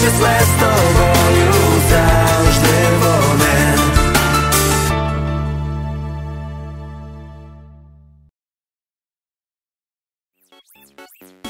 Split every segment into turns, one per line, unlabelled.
Česle s tobom ju zaožde volim Thank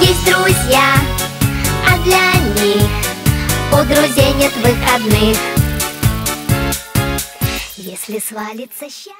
Есть друзья, а для них у друзей нет выходных. Если свалится счастье...